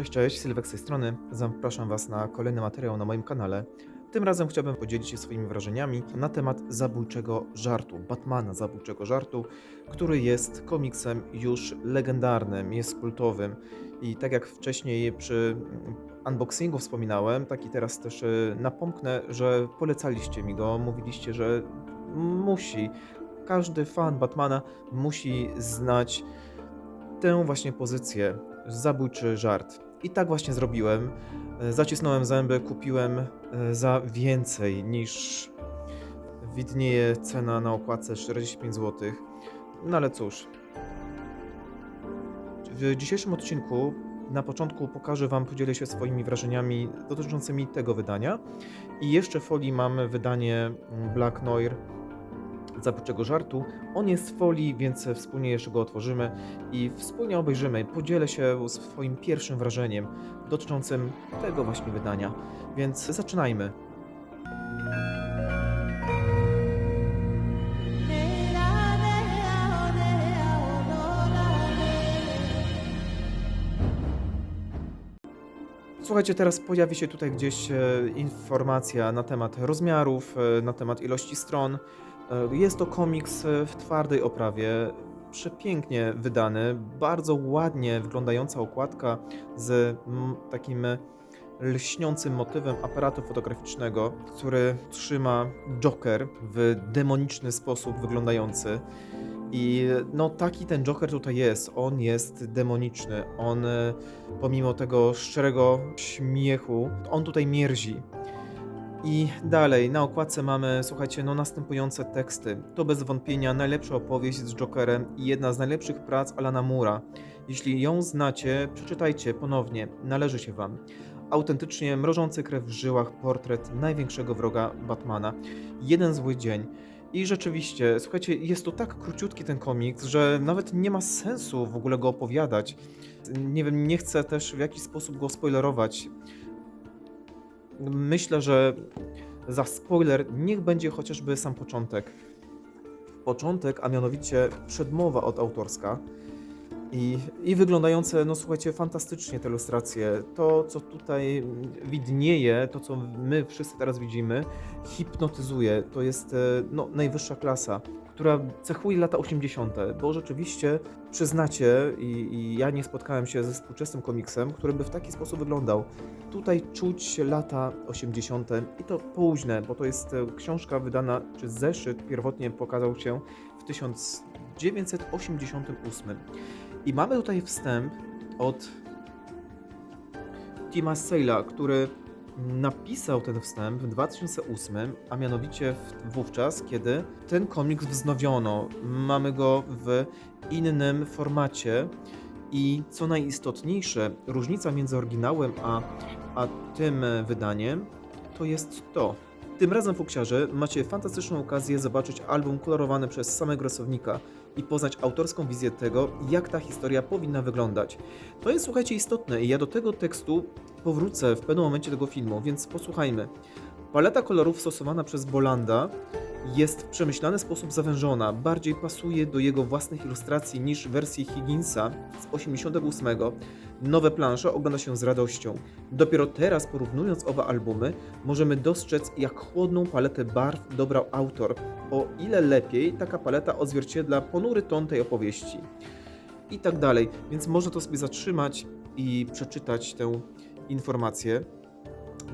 Cześć, cześć, Sylwek z tej strony. Zapraszam Was na kolejny materiał na moim kanale. Tym razem chciałbym podzielić się swoimi wrażeniami na temat zabójczego żartu, Batmana zabójczego żartu, który jest komiksem już legendarnym, jest kultowym i tak jak wcześniej przy unboxingu wspominałem, tak i teraz też e, napomknę, że polecaliście mi go, mówiliście, że musi, każdy fan Batmana musi znać tę właśnie pozycję, zabójczy żart. I tak właśnie zrobiłem. E, Zacisnąłem zęby, kupiłem e, za więcej niż widnieje cena na okładce 45 zł. No ale cóż. W dzisiejszym odcinku na początku pokażę Wam, podzielę się swoimi wrażeniami dotyczącymi tego wydania. I jeszcze w folii mamy wydanie mm, Black Noir zabójczego żartu. On jest w folii, więc wspólnie jeszcze go otworzymy i wspólnie obejrzymy. Podzielę się swoim pierwszym wrażeniem dotyczącym tego właśnie wydania. Więc zaczynajmy. Słuchajcie, teraz pojawi się tutaj gdzieś e, informacja na temat rozmiarów, e, na temat ilości stron. E, Jest to komiks e, w twardej oprawie, przepięknie wydany, bardzo ładnie wyglądająca okładka z takim lśniącym motywem aparatu fotograficznego, który trzyma Joker w demoniczny sposób wyglądający. I no taki ten Joker tutaj jest. On jest demoniczny. On e, pomimo tego szczerego śmiechu, on tutaj mierzi. I dalej, na okładce mamy, słuchajcie, no następujące teksty. To bez wątpienia najlepsza opowieść z Jokerem i jedna z najlepszych prac Alana Mura. Jeśli ją znacie, przeczytajcie ponownie, należy się wam. Autentycznie mrożący krew w żyłach portret największego wroga Batmana. Jeden zły dzień. I rzeczywiście, słuchajcie, jest to tak króciutki ten komiks, że nawet nie ma sensu w ogóle go opowiadać. Nie wiem, nie chcę też w jakiś sposób go spoilerować. Myślę, że za spoiler niech będzie chociażby sam początek. Początek, a mianowicie przedmowa od autorska. I, I wyglądające, no słuchajcie, fantastycznie te ilustracje. To, co tutaj widnieje, to, co my wszyscy teraz widzimy, hipnotyzuje. To jest e, no, najwyższa klasa, która cechuje lata 80., bo rzeczywiście przyznacie, i, i ja nie spotkałem się ze współczesnym komiksem, który by w taki sposób wyglądał. Tutaj czuć lata 80. i to późne, bo to jest e, książka wydana, czy zeszyt pierwotnie pokazał się w 1988. I mamy tutaj wstęp od Tima Sale'a, który napisał ten wstęp w 2008, a mianowicie wówczas, kiedy ten komiks wznowiono. Mamy go w innym formacie i co najistotniejsze, różnica między oryginałem a, a tym wydaniem to jest to. Tym razem, fuksiarze, macie fantastyczną okazję zobaczyć album kolorowany przez samego rysownika i poznać autorską wizję tego, jak ta historia powinna wyglądać. To jest, słuchajcie, istotne i ja do tego tekstu powrócę w pewnym momencie tego filmu, więc posłuchajmy. Paleta kolorów stosowana przez Bolanda jest w przemyślany sposób zawężona, bardziej pasuje do jego własnych ilustracji niż wersji Higginsa z 88. Nowe plansze ogląda się z radością. Dopiero teraz, porównując oba albumy, możemy dostrzec, jak chłodną paletę barw dobrał autor. O ile lepiej taka paleta odzwierciedla ponury ton tej opowieści. I tak dalej. Więc można to sobie zatrzymać i przeczytać tę informację.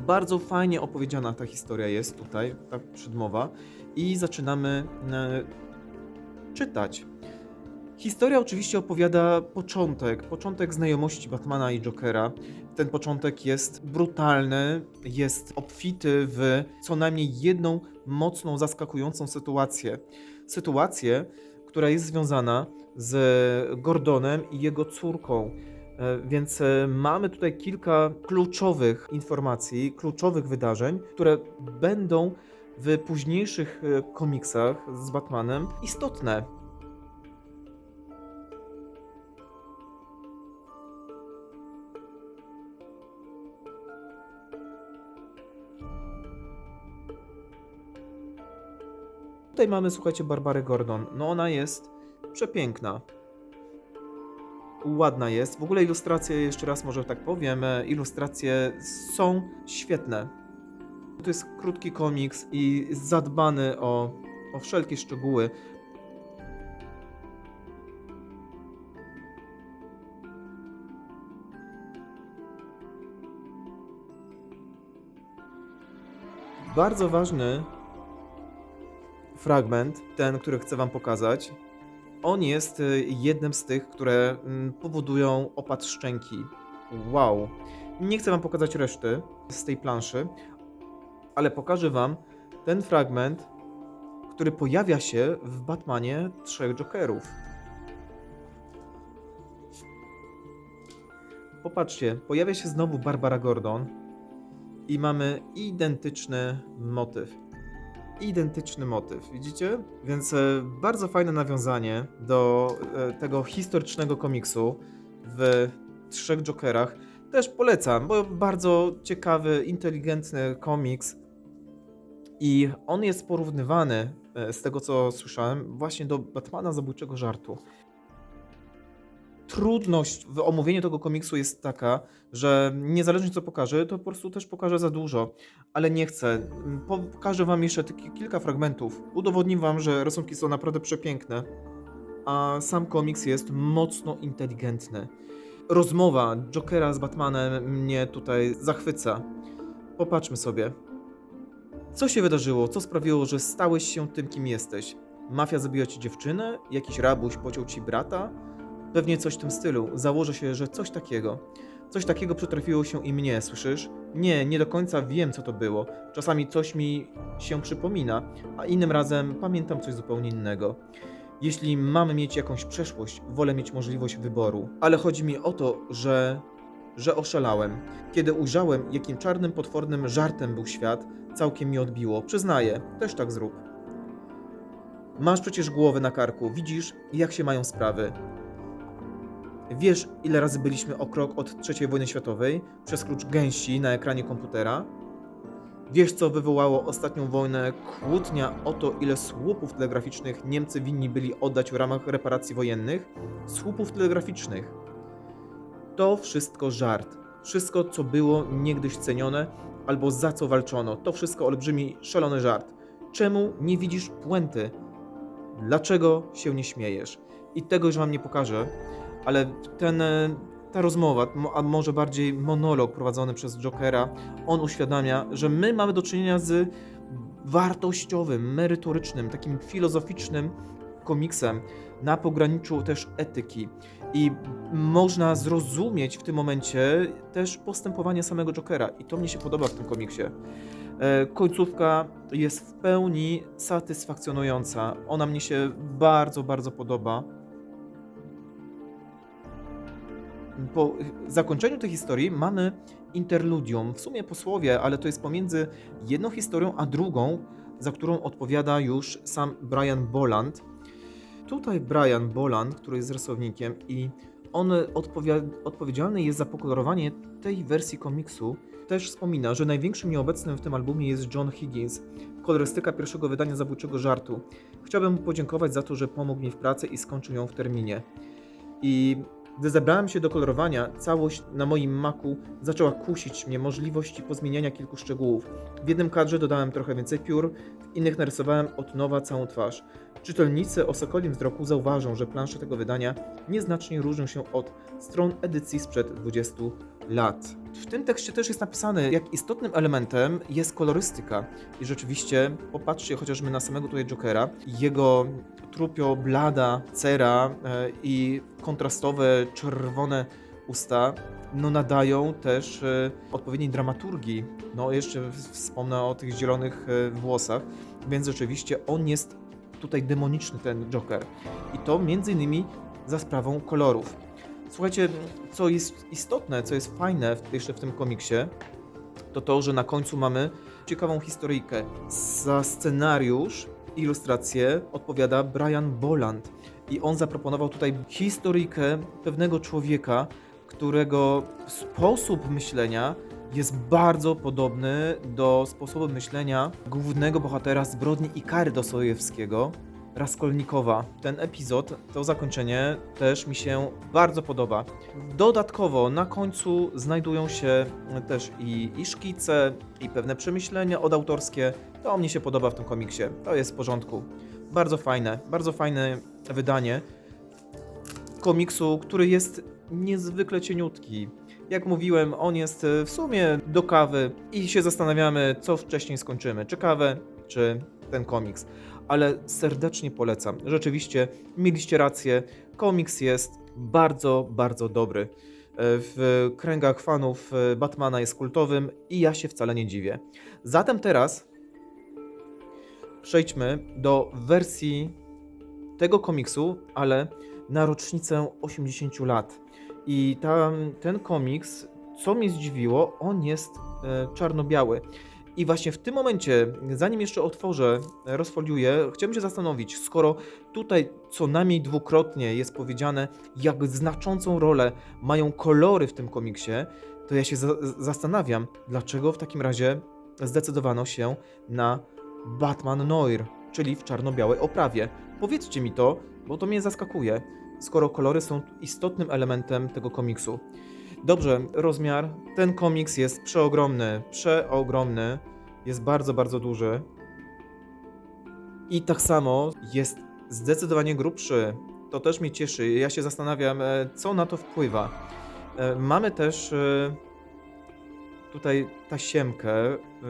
Bardzo fajnie opowiedziana ta historia jest tutaj, ta przedmowa. I zaczynamy e, czytać. Historia oczywiście opowiada początek, początek znajomości Batmana i Jokera. Ten początek jest brutalny, jest obfity w co najmniej jedną mocną, zaskakującą sytuację. Sytuację, która jest związana z Gordonem i jego córką. E, Więc e, mamy tutaj kilka kluczowych informacji, kluczowych wydarzeń, które będą w późniejszych e, komiksach z Batmanem istotne. Tutaj mamy, słuchajcie, Barbarę Gordon. No ona jest przepiękna. ładna jest. W ogóle ilustracje, jeszcze raz może tak powiem, e, ilustracje są świetne. To jest krótki komiks i zadbany o, o wszelkie szczegóły. Bardzo ważny fragment, ten, który chcę Wam pokazać, on jest y, jednym z tych, które mm, powodują opad szczęki. Wow. Nie chcę Wam pokazać reszty z tej planszy, ale pokażę Wam ten fragment, który pojawia się w Batmanie Trzech Jokerów. Popatrzcie, pojawia się znowu Barbara Gordon i mamy identyczny motyw. Identyczny motyw, widzicie? Więc e, bardzo fajne nawiązanie do e, tego historycznego komiksu w Trzech Jokerach. Też polecam, bo bardzo ciekawy, inteligentny komiks. I on jest porównywany, e, z tego co słyszałem, właśnie do Batmana Zabójczego Żartu. Trudność w omówieniu tego komiksu jest taka, że niezależnie co pokażę, to po prostu też pokażę za dużo, ale nie chcę. Pokażę wam jeszcze kilka fragmentów. Udowodnim wam, że rysunki są naprawdę przepiękne, a sam komiks jest mocno inteligentny. Rozmowa Jokera z Batmanem mnie tutaj zachwyca. Popatrzmy sobie. Co się wydarzyło? Co sprawiło, że stałeś się tym, kim jesteś? Mafia zabiła ci dziewczynę? Jakiś rabuś pociął ci brata? Pewnie coś w tym stylu. Założę się, że coś takiego. Coś takiego przytrafiło się i mnie, słyszysz? Nie, nie do końca wiem, co to było. Czasami coś mi się przypomina, a innym razem pamiętam coś zupełnie innego. Jeśli mamy mieć jakąś przeszłość, wolę mieć możliwość wyboru. Ale chodzi mi o to, że. że oszalałem. Kiedy ujrzałem, jakim czarnym, potwornym żartem był świat, całkiem mi odbiło. Przyznaję, też tak zrób. Masz przecież głowę na karku, widzisz, jak się mają sprawy. Wiesz, ile razy byliśmy o krok od III wojny światowej przez klucz gęsi na ekranie komputera? Wiesz, co wywołało ostatnią wojnę? Kłótnia o to, ile słupów telegraficznych Niemcy winni byli oddać w ramach reparacji wojennych? Słupów telegraficznych. To wszystko żart. Wszystko, co było niegdyś cenione albo za co walczono, to wszystko olbrzymi, szalony żart. Czemu nie widzisz puenty? Dlaczego się nie śmiejesz? I tego już wam nie pokażę, ale ten, e, ta rozmowa, mo- a może bardziej monolog prowadzony przez Jokera, on uświadamia, że my mamy do czynienia z wartościowym, merytorycznym, takim filozoficznym komiksem na pograniczu też etyki. I można zrozumieć w tym momencie też postępowanie samego Jokera. I to mnie się podoba w tym komiksie. E, Końcówka jest w pełni satysfakcjonująca. Ona mnie się bardzo, bardzo podoba. Po zakończeniu tej historii mamy interludium, w sumie posłowie, ale to jest pomiędzy jedną historią a drugą, za którą odpowiada już sam Brian Boland. Tutaj Brian Boland, który jest rysownikiem i on odpowiedzialny jest za pokolorowanie tej wersji komiksu, też wspomina, że największym nieobecnym w tym albumie jest John Higgins, kolorystyka pierwszego wydania Zabójczego Żartu. Chciałbym mu podziękować za to, że pomógł mi w pracy i skończył ją w terminie. I gdy zabrałem się do kolorowania, całość na moim maku zaczęła kusić mnie możliwości pozmieniania kilku szczegółów. W jednym kadrze dodałem trochę więcej piór, w innych narysowałem od nowa całą twarz. Czytelnicy o sokolim wzroku zauważą, że plansze tego wydania nieznacznie różnią się od stron edycji sprzed 20 lat. W tym tekście też jest napisane, jak istotnym elementem jest kolorystyka. I rzeczywiście, popatrzcie chociażby na samego tutaj Jokera, jego trupio, blada cera e, i kontrastowe czerwone usta no nadają też e, odpowiedniej dramaturgii. No jeszcze wspomnę o tych zielonych e, włosach, więc rzeczywiście on jest tutaj demoniczny ten Joker. I to między innymi za sprawą kolorów. Słuchajcie, co jest istotne, co jest fajne w, jeszcze w tym komiksie, to to, że na końcu mamy ciekawą historyjkę. Za scenariusz, ilustrację odpowiada Brian Boland. I on zaproponował tutaj historyjkę pewnego człowieka, którego sposób myślenia jest bardzo podobny do sposobu myślenia głównego bohatera zbrodni Ikary Dostojewskiego. Raskolnikowa. Ten epizod, to zakończenie też mi się bardzo podoba. Dodatkowo na końcu znajdują się też i, i szkice, i pewne przemyślenia odautorskie. To mnie się podoba w tym komiksie. To jest w porządku. Bardzo fajne, bardzo fajne wydanie komiksu, który jest niezwykle cieniutki. Jak mówiłem, on jest w sumie do kawy i się zastanawiamy, co wcześniej skończymy. Czy kawę, czy ten komiks. Ale serdecznie polecam. Rzeczywiście, mieliście rację. Komiks jest bardzo, bardzo dobry. E, W kręgach fanów e, Batmana jest kultowym i ja się wcale nie dziwię. Zatem teraz przejdźmy do wersji tego komiksu, ale na rocznicę 80 lat. I tam, ten komiks, co mnie zdziwiło, on jest e, czarno-biały. I właśnie w tym momencie, zanim jeszcze otworzę, rozfoliuję, chciałbym się zastanowić, skoro tutaj co najmniej dwukrotnie jest powiedziane, jak znaczącą rolę mają kolory w tym komiksie, to ja się za zastanawiam, dlaczego w takim razie zdecydowano się na Batman Noir, czyli w czarno-białej oprawie. Powiedzcie mi to, bo to mnie zaskakuje, skoro kolory są istotnym elementem tego komiksu. Dobrze, rozmiar. Ten komiks jest przeogromny, przeogromny. Jest bardzo, bardzo duży. I tak samo jest zdecydowanie grubszy. To też mnie cieszy. Ja się zastanawiam, e, co na to wpływa. E, Mamy też e, tutaj tasiemkę.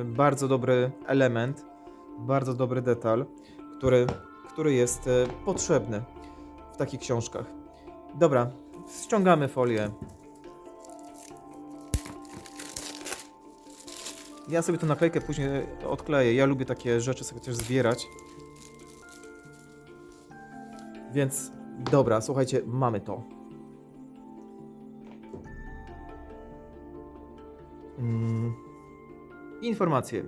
Bardzo dobry element, bardzo dobry detal, który, który jest potrzebny w takich książkach. Dobra, ściągamy folię. Ja sobie tę naklejkę później odkleję. Ja lubię takie rzeczy sobie też zbierać. Więc dobra, słuchajcie, mamy to. Mm. Informacje.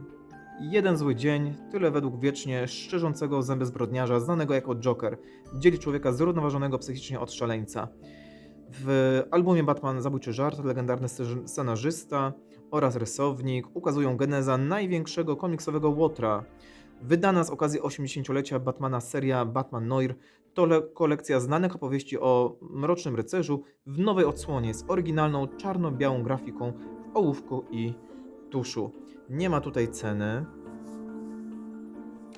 Jeden zły dzień, tyle według wiecznie szczerzącego zęby zbrodniarza, znanego jako Joker, dzieli człowieka zrównoważonego psychicznie od szaleńca. W albumie Batman Zabójczy Żart legendarny scenarzysta oraz rysownik ukazują geneza największego komiksowego łotra. Wydana z okazji 80-lecia Batmana seria Batman Noir to le- kolekcja znanych opowieści o Mrocznym Rycerzu w nowej odsłonie z oryginalną czarno-białą grafiką w ołówku i tuszu. Nie ma tutaj ceny,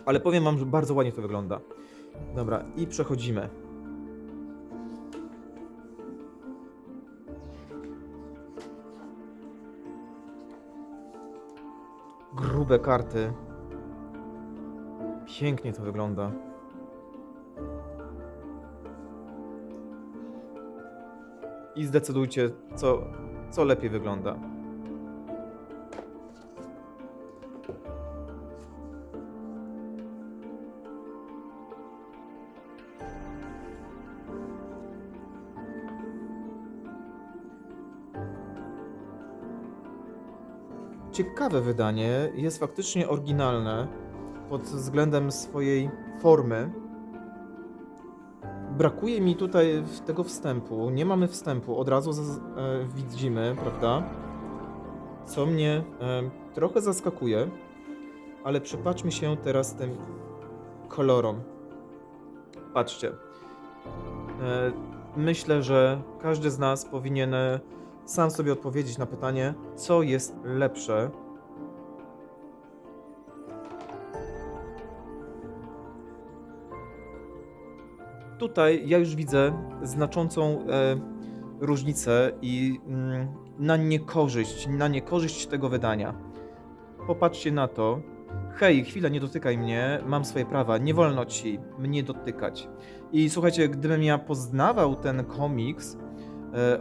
ale powiem wam, że bardzo ładnie to wygląda. Dobra, i przechodzimy. Grube karty. Pięknie to wygląda. I zdecydujcie, co, co lepiej wygląda. Ciekawe wydanie, jest faktycznie oryginalne pod względem swojej formy. Brakuje mi tutaj tego wstępu. Nie mamy wstępu, od razu e, widzimy, prawda? Co mnie e, trochę zaskakuje, ale przypatrzmy się teraz tym kolorom. Patrzcie. E, myślę, że każdy z nas powinien sam sobie odpowiedzieć na pytanie, co jest lepsze. Tutaj ja już widzę znaczącą e, różnicę i mm, na niekorzyść, na niekorzyść tego wydania. Popatrzcie na to. Hej, chwila, nie dotykaj mnie, mam swoje prawa, nie wolno ci mnie dotykać. I słuchajcie, gdybym ja poznawał ten komiks,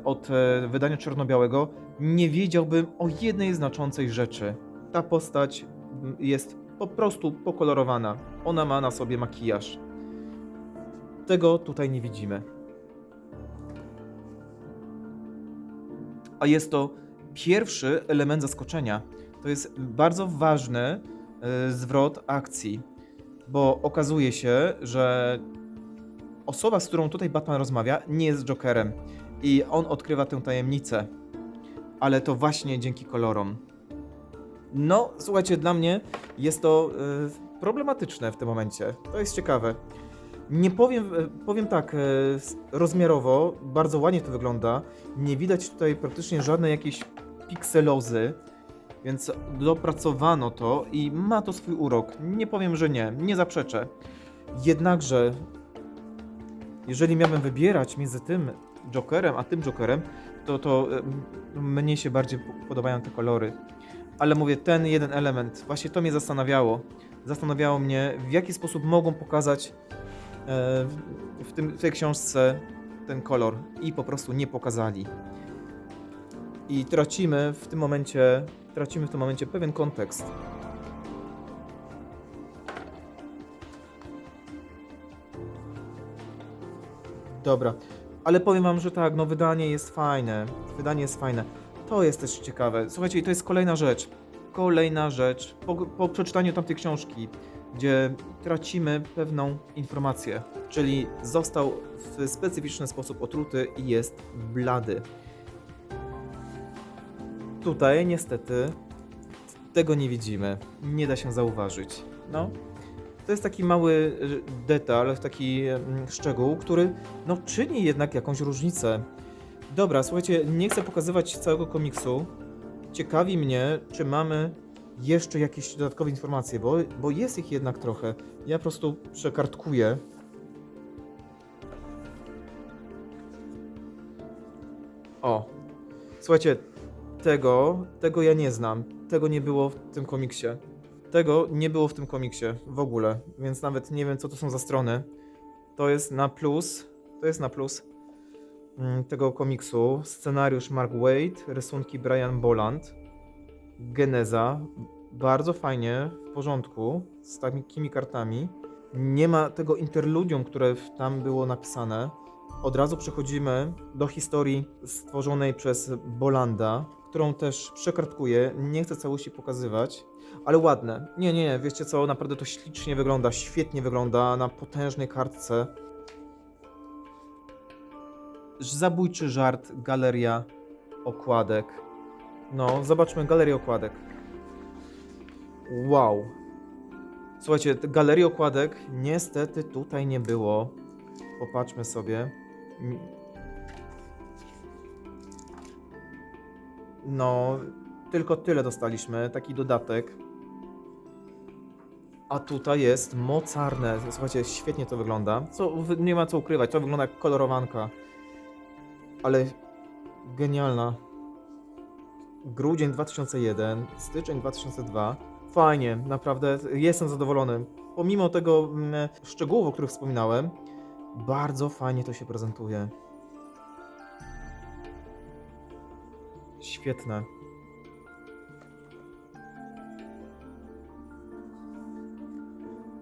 od e, wydania czarno-białego, nie wiedziałbym o jednej znaczącej rzeczy. Ta postać m, jest po prostu pokolorowana. Ona ma na sobie makijaż. Tego tutaj nie widzimy. A jest to pierwszy element zaskoczenia. To jest bardzo ważny e, zwrot akcji, bo okazuje się, że osoba, z którą tutaj Batman rozmawia, nie jest Jokerem i on odkrywa tę tajemnicę. Ale to właśnie dzięki kolorom. No, słuchajcie, dla mnie jest to y, problematyczne w tym momencie. To jest ciekawe. Nie powiem, e, powiem tak, e, rozmiarowo bardzo ładnie to wygląda. Nie widać tutaj praktycznie żadnej jakiejś pikselozy, więc dopracowano to i ma to swój urok. Nie powiem, że nie, nie zaprzeczę. Jednakże, jeżeli miałbym wybierać między tym Jokerem a tym Jokerem, to, to mnie się bardziej po- podobają te kolory. Ale mówię, ten jeden element, właśnie to mnie zastanawiało. Zastanawiało mnie, w jaki sposób mogą pokazać e, w, tym, w tej książce ten kolor i po prostu nie pokazali. I tracimy w tym momencie, tracimy w tym momencie pewien kontekst. Dobra, ale powiem wam, że tak, no wydanie jest fajne. Wydanie jest fajne. To jest też ciekawe. Słuchajcie, to jest kolejna rzecz. Kolejna rzecz. Po, po przeczytaniu tamtej książki, gdzie tracimy pewną informację, czyli został w specyficzny sposób otruty i jest blady. Tutaj niestety tego nie widzimy. Nie da się zauważyć. No. To jest taki mały y, detal, taki szczegół, który no, czyni jednak jakąś różnicę. Dobra, słuchajcie, nie chcę pokazywać całego komiksu. Ciekawi mnie, czy mamy jeszcze jakieś dodatkowe informacje, bo, bo jest ich jednak trochę. Ja po prostu przekartkuję. O, słuchajcie, tego, tego ja nie znam. Tego nie było w tym komiksie. Tego nie było w tym komiksie w ogóle, więc nawet nie wiem, co to są za strony. To jest na plus. To jest na plus mm, tego komiksu. Scenariusz Mark Waid, rysunki Brian Boland, geneza. Bardzo fajnie, w porządku, z takimi kartami. Nie ma tego interludium, które tam było napisane. Od razu przechodzimy do historii stworzonej przez Bolanda, którą też przekartkuję. Nie chcę całości pokazywać, ale ładne. Nie, nie, nie, wiecie co, naprawdę to ślicznie wygląda, świetnie wygląda na potężnej kartce. Zabójczy żart, galeria okładek. No, zobaczmy galerię okładek. Wow. Słuchajcie, galerii okładek niestety tutaj nie było. Popatrzmy sobie. No, tylko tyle dostaliśmy, taki dodatek. A tutaj jest mocarne. Słuchajcie, świetnie to wygląda. Co, nie ma co ukrywać, to wygląda jak kolorowanka. Ale genialna. Grudzień 2001, styczeń 2002. Fajnie, naprawdę jestem zadowolony. Pomimo tego mm, szczegółów, o których wspominałem, bardzo fajnie to się prezentuje. Świetne.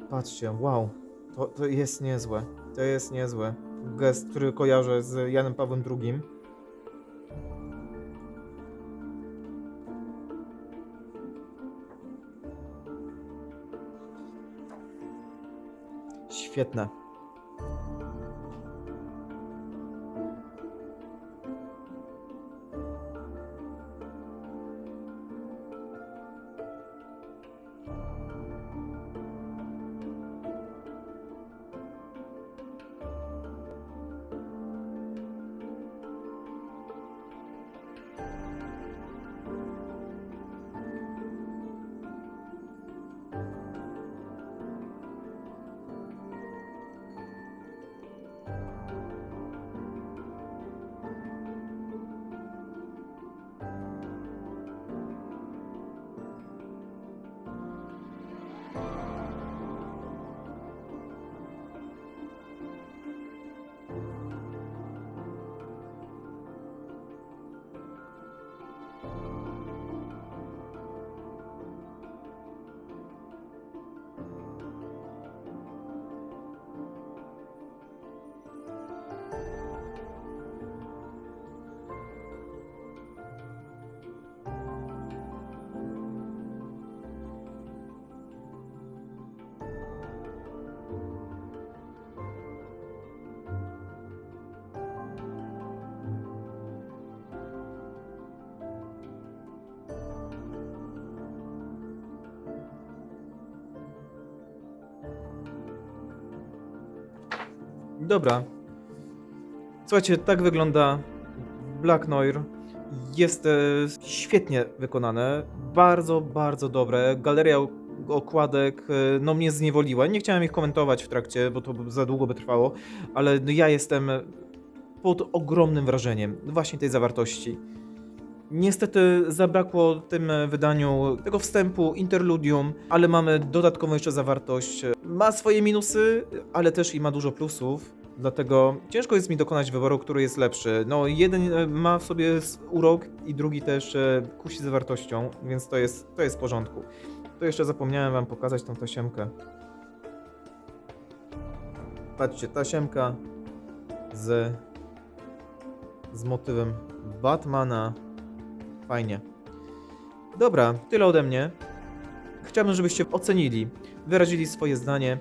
Patrzcie, wow. To, to jest niezłe. To jest niezłe. Gest, który kojarzę z Janem Pawłem II. Świetne. Dobra. Słuchajcie, tak wygląda Black Noir. Jest e, świetnie wykonane. Bardzo, bardzo dobre. Galeria ok- okładek e, no mnie zniewoliła. Nie chciałem ich komentować w trakcie, bo to za długo by trwało, ale no, ja jestem pod ogromnym wrażeniem właśnie tej zawartości. Niestety zabrakło w tym wydaniu tego wstępu, interludium, ale mamy dodatkową jeszcze zawartość. Ma swoje minusy, ale też i ma dużo plusów. Dlatego ciężko jest mi dokonać wyboru, który jest lepszy. No, jeden e, ma w sobie urok i drugi też e, kusi zawartością, więc to jest, to jest w porządku. To jeszcze zapomniałem wam pokazać tą tasiemkę. Patrzcie, tasiemka z, z motywem Batmana. Fajnie. Dobra, tyle ode mnie. Chciałbym, żebyście ocenili, wyrazili swoje zdanie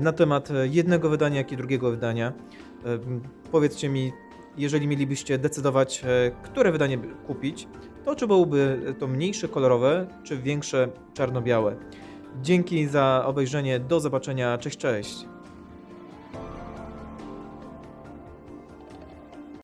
na temat e, jednego wydania, jak i drugiego wydania. E, Powiedzcie mi, jeżeli mielibyście decydować, e, które wydanie kupić, to czy byłoby to mniejsze kolorowe, czy większe czarno-białe. Dzięki za obejrzenie, do zobaczenia, cześć, cześć.